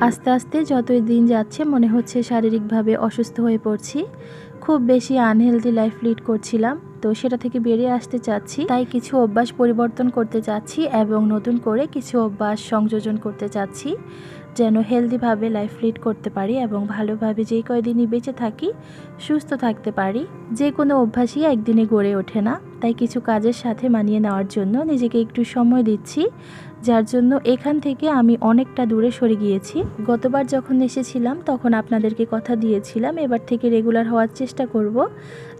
আস্তে আস্তে যতই দিন যাচ্ছে, মনে হচ্ছে শারীরিকভাবে অসুস্থ হয়ে পড়ছি। খুব বেশি আনহেলদি লাইফ লিড করছিলাম। তো সেটা থেকে বেরিয়ে আসতে চাচ্ছি। তাই কিছু অভ্যাস পরিবর্তন করতে চাচ্ছি এবং নতুন করে কিছু অভ্যাস সংযোজন করতে চাচ্ছি, যেন হেলদিভাবে লাইফ লিড করতে পারি এবং ভালোভাবে যে কয়দিনই বেঁচে থাকি, সুস্থ থাকতে পারি। যে কোনো অভ্যাসই একদিনে গড়ে ওঠে না। তাই কিছু কাজের সাথে মানিয়ে নেওয়ার জন্য নিজেকে একটু সময় দিচ্ছি, যার জন্য এখান থেকে আমি অনেকটা দূরে সরে গিয়েছি। গতবার যখন এসেছিলাম, তখন আপনাদেরকে কথা দিয়েছিলাম, এবার থেকে রেগুলার হওয়ার চেষ্টা করব।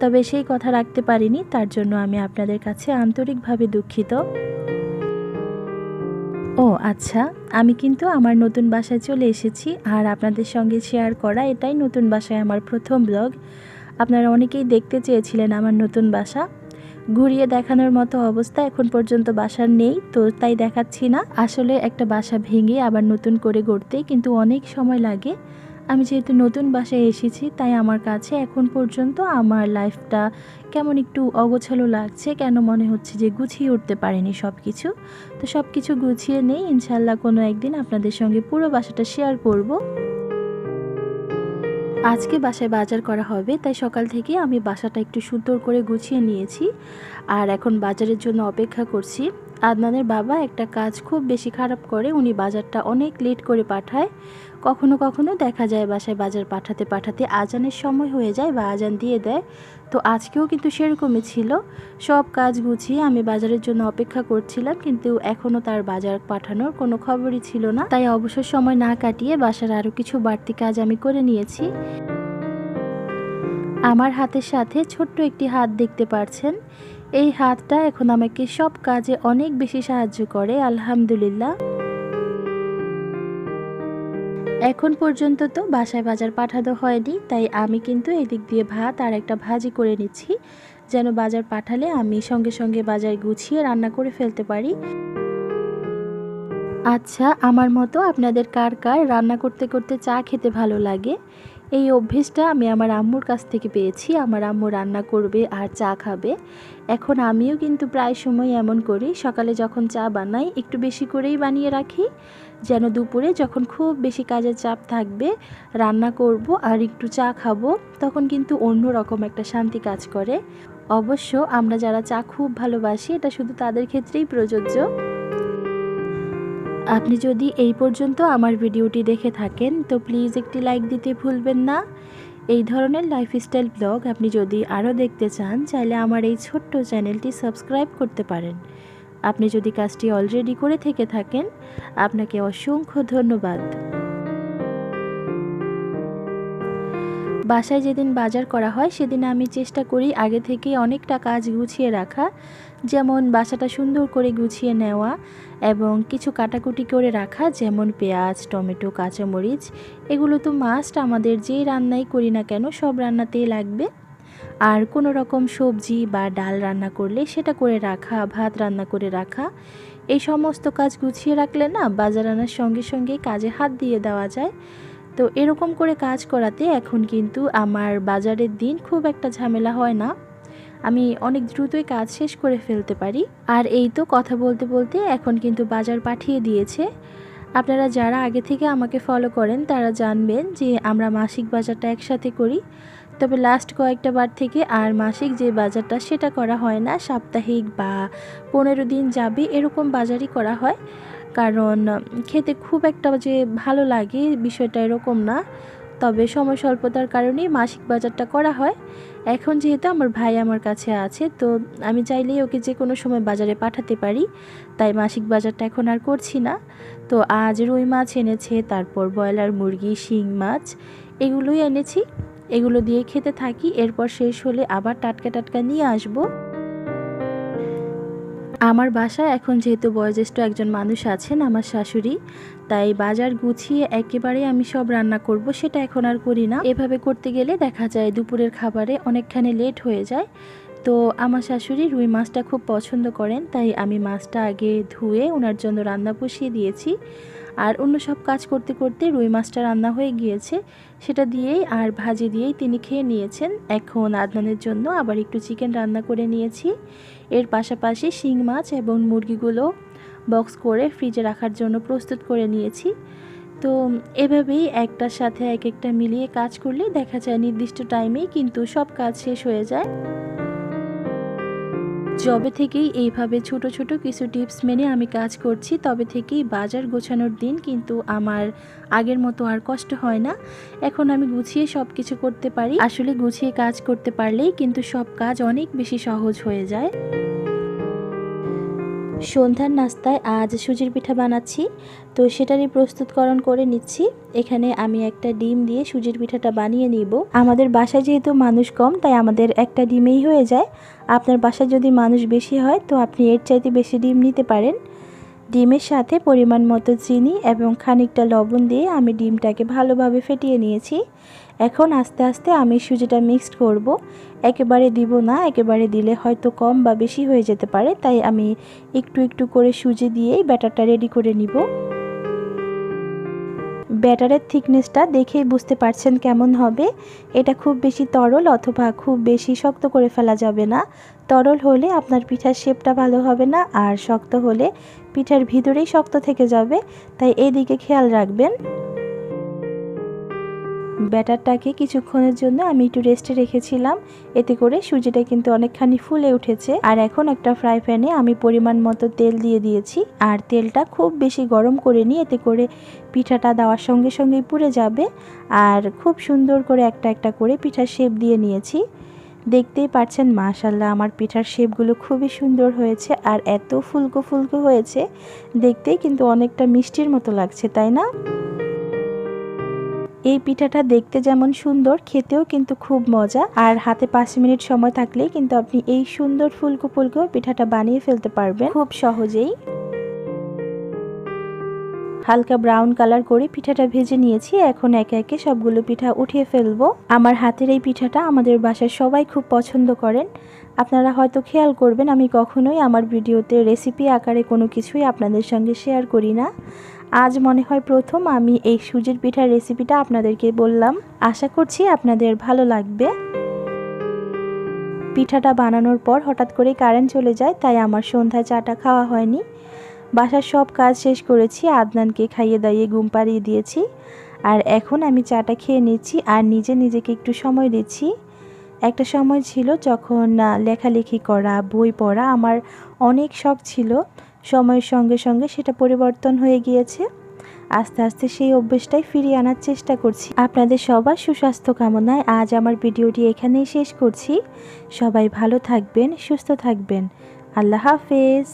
তবে সেই কথা রাখতে পারিনি, তার জন্য আমি আপনাদের কাছে আন্তরিকভাবে দুঃখিত। ও আচ্ছা আমি কিন্তু আমার নতুন বাসায় চলে এসেছি, আর আপনাদের সঙ্গে শেয়ার করা এটাই নতুন বাসায় আমার প্রথম ব্লগ। আপনারা অনেকেই দেখতে চেয়েছিলেন আমার নতুন বাসা। ঘুরিয়ে দেখানোর মতো অবস্থা এখন পর্যন্ত বাসার নেই, তো তাই দেখাচ্ছি না। আসলে একটা বাসা ভেঙে আবার নতুন করে গড়তে কিন্তু অনেক সময় লাগে। আমি যেহেতু নতুন বাসায় এসেছি, তাই আমার কাছে এখন পর্যন্ত আমার লাইফটা কেমন একটু অগোছালো লাগছে, কেন মনে হচ্ছে যে গুছিয়ে উঠতে পারিনি সব কিছু তো সব কিছু গুছিয়ে নেই ইনশাল্লাহ কোনো একদিন আপনাদের সঙ্গে পুরো বাসাটা শেয়ার করব। আজকে বাসায় বাজার করা হবে, তাই সকাল থেকে আমি বাসাটা একটু সুন্দর করে গুছিয়ে নিয়েছি। আর এখন বাজারের জন্য অপেক্ষা করছি। আদনানের বাবা একটা কাজ খুব বেশি খারাপ করে, উনি বাজারটা অনেক লেট করে পাঠায়। কখনো কখনো দেখা যায় বাসায় বাজার পাঠাতে পাঠাতে আজানের সময় হয়ে যায় বা আজান দিয়ে দেয়। তো আজকেও কিন্তু সেরকমই ছিল। সব কাজ গুছিয়ে আমি বাজারের জন্য অপেক্ষা করছিলাম, কিন্তু এখনও তার বাজার পাঠানোর কোনো খবরই ছিল না। তাই অবসর সময় না কাটিয়ে বাসার আরও কিছু বাড়তি কাজ আমি করে নিয়েছি। আমার হাতের সাথে ছোট্ট একটি হাত দেখতে পারছেন। এই হাতটা এখন আমাকে সব কাজে অনেক বেশি সাহায্য করে, আলহামদুলিল্লাহ। এখন পর্যন্ত তো বাসায় বাজার পাঠানো হয়নি, তাই আমি কিন্তু এদিক দিয়ে ভাত আর একটা ভাজি করে নিচ্ছি, যেন বাজার পাঠালে আমি সঙ্গে সঙ্গে বাজার গুছিয়ে রান্না করে ফেলতে পারি। আচ্ছা আমার মতো আপনাদের কার কার রান্না করতে করতে চা খেতে ভালো লাগে? এই অভ্যেসটা আমি আমার আম্মুর কাছ থেকে পেয়েছি। আমার আম্মু রান্না করবে আর চা খাবে। এখন আমিও কিন্তু প্রায় সময় এমন করি, সকালে যখন চা বানাই, একটু বেশি করেই বানিয়ে রাখি। যেন দুপুরে যখন খুব বেশি কাজের চাপ থাকবে, রান্না করব আর একটু চা খাব, তখন কিন্তু অন্য রকম একটা শান্তি কাজ করে। অবশ্য আমরা যারা চা খুব ভালোবাসি, এটা শুধু তাদের ক্ষেত্রেই প্রযোজ্য। আপনি যদি এই পর্যন্ত আমার ভিডিওটি দেখে থাকেন, তো প্লিজ একটি লাইক দিতে ভুলবেন না। এই ধরনের লাইফস্টাইল ব্লগ আপনি যদি আরও দেখতে চান, চাইলে আমার এই ছোট্ট চ্যানেলটি সাবস্ক্রাইব করতে পারেন। আপনি যদি কাজটি অলরেডি করে থেকে থাকেন, আপনাকে অসংখ্য ধন্যবাদ। বাসায় যেদিন বাজার করা হয়, সেদিন আমি চেষ্টা করি আগে থেকে অনেকটা কাজ গুছিয়ে রাখা। যেমন বাসাটা সুন্দর করে গুছিয়ে নেওয়া এবং কিছু কাটাকুটি করে রাখা, যেমন পেঁয়াজ, টমেটো, কাঁচামরিচ। এগুলো তো মাস্ট আমাদের যেই রান্নাই করি না কেন, সব রান্নাতেই লাগবে। আর কোনো রকম সবজি বা ডাল রান্না করলে সেটা করে রাখা, ভাত রান্না করে রাখা। এই সমস্ত কাজ গুছিয়ে রাখলে না, বাজার আনার সঙ্গে সঙ্গে কাজে হাত দিয়ে দেওয়া যায়। তো এরকম করে কাজ করাতে এখন কিন্তু আমার বাজারের দিন খুব একটা ঝামেলা হয় না। আমি অনেক দ্রুতই কাজ শেষ করে ফেলতে পারি। আর এই তো কথা বলতে বলতে এখন কিন্তু বাজার পাঠিয়ে দিয়েছে। আপনারা যারা আগে থেকে আমাকে ফলো করেন, তারা জানবেন যে আমরা মাসিক বাজারটা একসাথে করি। তবে লাস্ট কয়েকটা বার থেকে আর মাসিক যে বাজারটা, সেটা করা হয় না। সাপ্তাহিক বা পনেরো দিন যাবে এরকম বাজারই করা হয়। কারণ খেতে খুব একটা যে ভালো লাগে বিষয়টা এরকম না। তবে সময় স্বল্পতার কারণেই মাসিক বাজারটা করা হয়। এখন যেহেতু আমার ভাই আমার কাছে আছে, তো আমি চাইলেই ওকে যে কোনো সময় বাজারে পাঠাতে পারি। তাই মাসিক বাজারটা এখন আর করছি না। তো আজ রুই মাছ এনেছে, তারপর ব্রয়লার মুরগি, শিং মাছ, এগুলোই এনেছি। এগুলো দিয়ে খেতে থাকি, এরপর শেষ হলে আবার টাটকা টাটকা নিয়ে আসব। আমার বাসায় এখন যেহেতু বয়োজ্যেষ্ঠ একজন মানুষ আছেন আমার শাশুড়ি, তাই বাজার গুছিয়ে একেবারে আমি সব রান্না করব সেটা এখন আর করি না। এভাবে করতে গেলে দেখা যায় দুপুরের খাবারে অনেকখানি লেট হয়ে যায়। তো আমার শাশুড়ি রুই মাছটা খুব পছন্দ করেন, তাই আমি মাছটা আগে ধুয়ে ওনার জন্য রান্না বসিয়ে দিয়েছি। আর অন্য সব কাজ করতে করতে রুই মাছটা রান্না হয়ে গিয়েছে। সেটা দিয়েই আর ভাজি দিয়েই তিনি খেয়ে নিয়েছেন। এখন আদনানের জন্য আবার একটু চিকেন রান্না করে নিয়েছি। এর পাশাপাশি শিং মাছ এবং মুরগিগুলো বক্স করে ফ্রিজে রাখার জন্য প্রস্তুত করে নিয়েছি। তো এভাবেই একটার সাথে এক একটা মিলিয়ে কাজ করলে দেখা যায় নির্দিষ্ট টাইমেই কিন্তু সব কাজ শেষ হয়ে যায়। যবে থেকেই এইভাবে ছোট ছোট কিছু টিপস মেনে আমি কাজ করছি, তবে থেকেই বাজার গোছানোর দিন কিন্তু আমার আগের মতো আর কষ্ট হয় না। এখন আমি গুছিয়ে সব কিছু করতে পারি। আসলে গুছিয়ে কাজ করতে পারলেই কিন্তু সব কাজ অনেক বেশি সহজ হয়ে যায়। সন্ধ্যার নাস্তায় আজ সুজির পিঠা বানাচ্ছি। তো সেটারই প্রস্তুতকরণ করে নিচ্ছি। এখানে আমি একটা ডিম দিয়ে সুজির পিঠাটা বানিয়ে নিব। আমাদের বাসায় যেহেতু মানুষ কম, তাই আমাদের একটা ডিমেই হয়ে যায়। আপনার বাসায় যদি মানুষ বেশি হয়, তো আপনি এর চাইতে বেশি ডিম নিতে পারেন। ডিমের সাথে পরিমাণ মতো চিনি এবং খানিকটা লবণ দিয়ে আমি ডিমটাকে ভালোভাবে ফেটিয়ে নিয়েছি। এখন আস্তে আস্তে আমি সুজিটা মিক্সড করব। একেবারে দিব না, একেবারে দিলে হয়তো কম বা বেশি হয়ে যেতে পারে, তাই আমি একটু একটু করে সুজি দিয়েই ব্যাটারটা রেডি করে নিব। ব্যাটারের থিকনেসটা দেখেই বুঝতে পারছেন কেমন হবে। এটা খুব বেশি তরল অথবা খুব বেশি শক্ত করে ফেলা যাবে না। তরল হলে আপনার পিঠার শেপটা ভালো হবে না আর শক্ত হলে পিঠার ভিতরেই শক্ত থেকে যাবে। তাই এদিকে খেয়াল রাখবেন। ব্যাটারটাকে কিছুক্ষণের জন্য আমি একটু রেস্টে রেখেছিলাম। এতে করে সুজিটা কিন্তু অনেকখানি ফুলে উঠেছে। আর এখন একটা ফ্রাই প্যানে আমি পরিমাণ মতো তেল দিয়ে দিয়েছি। আর তেলটা খুব বেশি গরম করে নিই এতে করে পিঠাটা দেওয়ার সঙ্গে সঙ্গেই পুড়ে যাবে। আর খুব সুন্দর করে একটা একটা করে পিঠার শেপ দিয়ে নিয়েছি। দেখতেই পাচ্ছেন মাশাল্লাহ আমার পিঠার শেপগুলো খুবই সুন্দর হয়েছে। আর এত ফুলকো ফুলকো হয়েছে, দেখতেই কিন্তু অনেকটা মিষ্টির মতো লাগছে, তাই না? এই পিঠাটা দেখতে যেমন সুন্দর, খেতেও কিন্তু খুব মজা। আর হাতে পাঁচ মিনিট সময় থাকলেই কিন্তু আপনি এই সুন্দর ফুলকো ফুলকো পিঠাটা বানিয়ে ফেলতে পারবেন খুব সহজেই। হালকা ব্রাউন কালার করে পিঠাটা ভেজে নিয়েছি। এখন একে একে সবগুলো পিঠা উঠিয়ে ফেলব। আমার হাতের এই পিঠাটা আমাদের বাসায় সবাই খুব পছন্দ করেন। আপনারা হয়তো খেয়াল করবেন, আমি কখনোই আমার ভিডিওতে রেসিপি আকারে কোনো কিছুই আপনাদের সঙ্গে শেয়ার করি না। আজ মনে হয় প্রথম আমি এই সুজির পিঠার রেসিপিটা আপনাদেরকে বললাম। আশা করছি আপনাদের ভালো লাগবে। পিঠাটা বানানোর পর হঠাৎ করে কারেন্ট চলে যায়, তাই আমার সন্ধ্যায় চাটা খাওয়া হয়নি। বাসার সব কাজ শেষ করেছি, আদনানকে খাইয়ে দাইয়ে ঘুম পাড়িয়ে দিয়েছি। আর এখন আমি চাটা খেয়ে নিচ্ছি আর নিজে নিজেকে একটু সময় দিচ্ছি। একটা সময় ছিল যখন লেখালেখি করা, বই পড়া আমার অনেক শখ ছিল। সময়ের সঙ্গে সঙ্গে সেটা পরিবর্তন হয়ে গিয়েছে। আস্তে আস্তে সেই অভ্যেসটাই ফিরিয়ে আনার চেষ্টা করছি। আপনাদের সবার সুস্বাস্থ্য কামনায় আজ আমার ভিডিওটি এখানেই শেষ করছি। সবাই ভালো থাকবেন, সুস্থ থাকবেন। আল্লাহ হাফেজ।